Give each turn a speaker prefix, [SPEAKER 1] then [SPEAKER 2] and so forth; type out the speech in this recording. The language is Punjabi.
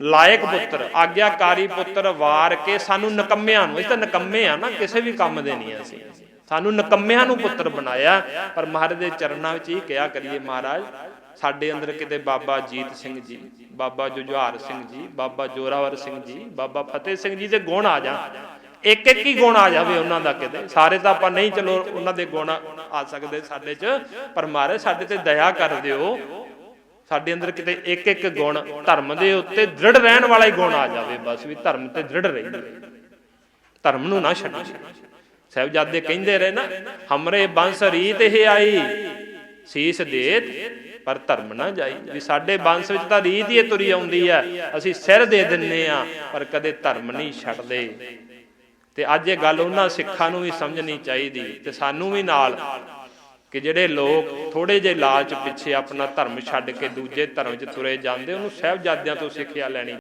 [SPEAKER 1] ਲਾਇਕ ਪੁੱਤਰ, ਆਗਿਆਕਾਰੀ ਪੁੱਤਰ ਵਾਰ ਕੇ ਸਾਨੂੰ ਨਕੰਮਿਆਂ ਨੂੰ, ਇਹ ਤਾਂ ਨਕੰਮੇ ਆ ਨਾ, ਕਿਸੇ ਵੀ ਕੰਮ ਦੇ ਨਹੀਂ ਅਸੀਂ। ਸਾਨੂੰ ਨਕੰਮਿਆਂ ਨੂੰ ਪੁੱਤਰ ਬਣਾਇਆ। ਪਰ ਮਹਾਰਾਜ ਦੇ ਚਰਨਾਂ ਵਿੱਚ ਹੀ ਕਿਹਾ ਕਰੀਏ ਮਹਾਰਾਜ, ਸਾਡੇ ਅੰਦਰ ਕਿਤੇ ਬਾਬਾ ਜੀਤ ਸਿੰਘ ਜੀ, ਬਾਬਾ ਜੁਝਾਰ ਸਿੰਘ ਜੀ, ਬਾਬਾ ਜੋਰਾਵਰ ਸਿੰਘ ਜੀ, ਬਾਬਾ ਫਤਿਹ ਸਿੰਘ ਜੀ ਦੇ ਗੁਣ ਆ ਜਾਣ। ਇੱਕ ਇੱਕ ਹੀ ਗੁਣ ਆ ਜਾਵੇ ਉਹਨਾਂ ਦਾ ਕਿਤੇ। ਸਾਰੇ ਤਾਂ ਆਪਾਂ ਨਹੀਂ, ਚਲੋ ਉਹਨਾਂ ਦੇ ਗੁਣ ਆ ਸਕਦੇ ਸਾਡੇ 'ਚ, ਪਰ ਮਹਾਰਾਜ ਸਾਡੇ ਤੇ ਦਇਆ ਕਰ ਦਿਓ। ਸਾਡੇ ਅੰਦਰ ਕਿਤੇ ਇੱਕ ਇੱਕ ਗੁਣ ਧਰਮ ਦੇ ਉੱਤੇ ਦ੍ਰਿੜ ਰਹਿਣ ਵਾਲਾ ਹੀ ਗੁਣ ਆ ਜਾਵੇ, ਬਸ ਵੀ ਧਰਮ ਤੇ ਦ੍ਰਿੜ ਰਹੀਏ। ਧਰਮ ਨੂੰ ਨਾ ਛੱਡੀਏ। ਸਾਹਿਬਜ਼ਾਦੇ ਕਹਿੰਦੇ ਰਹੇ ਨਾ, ਹਮਰੇ ਬੰਸ ਰੀਤ ਇਹ ਆਈ, ਸੀਸ ਦੇਤ, ਪਰ ਧਰਮ ਨਾ ਜਾਈ। ਵੀ ਸਾਡੇ ਬੰਸ ਵਿੱਚ ਤਾਂ ਰੀਤ ਹੀ ਤੁਰੀ ਆਉਂਦੀ ਹੈ ਅਸੀਂ ਸਿਰ ਦੇ ਦਿੰਨੇ ਆ, ਪਰ ਕਦੇ ਧਰਮ ਨਹੀਂ ਛੱਡਦੇ। ਤੇ ਅੱਜ ਇਹ ਗੱਲ ਉਹਨਾਂ ਸਿੱਖਾਂ ਨੂੰ ਵੀ ਸਮਝਣੀ ਚਾਹੀਦੀ, ਤੇ ਸਾਨੂੰ ਵੀ ਨਾਲ ਕਿ ਜਿਹੜੇ ਲੋਕ ਥੋੜੇ ਜਿਹੇ ਲਾਲਚ ਪਿੱਛੇ ਆਪਣਾ ਧਰਮ ਛੱਡ ਕੇ ਦੂਜੇ ਧਰਮ 'ਚ ਤੁਰੇ ਜਾਂਦੇ, ਉਹਨੂੰ ਸਹਿਬਜ਼ਾਦਿਆਂ ਤੋਂ ਸਿੱਖਿਆ ਲੈਣੀ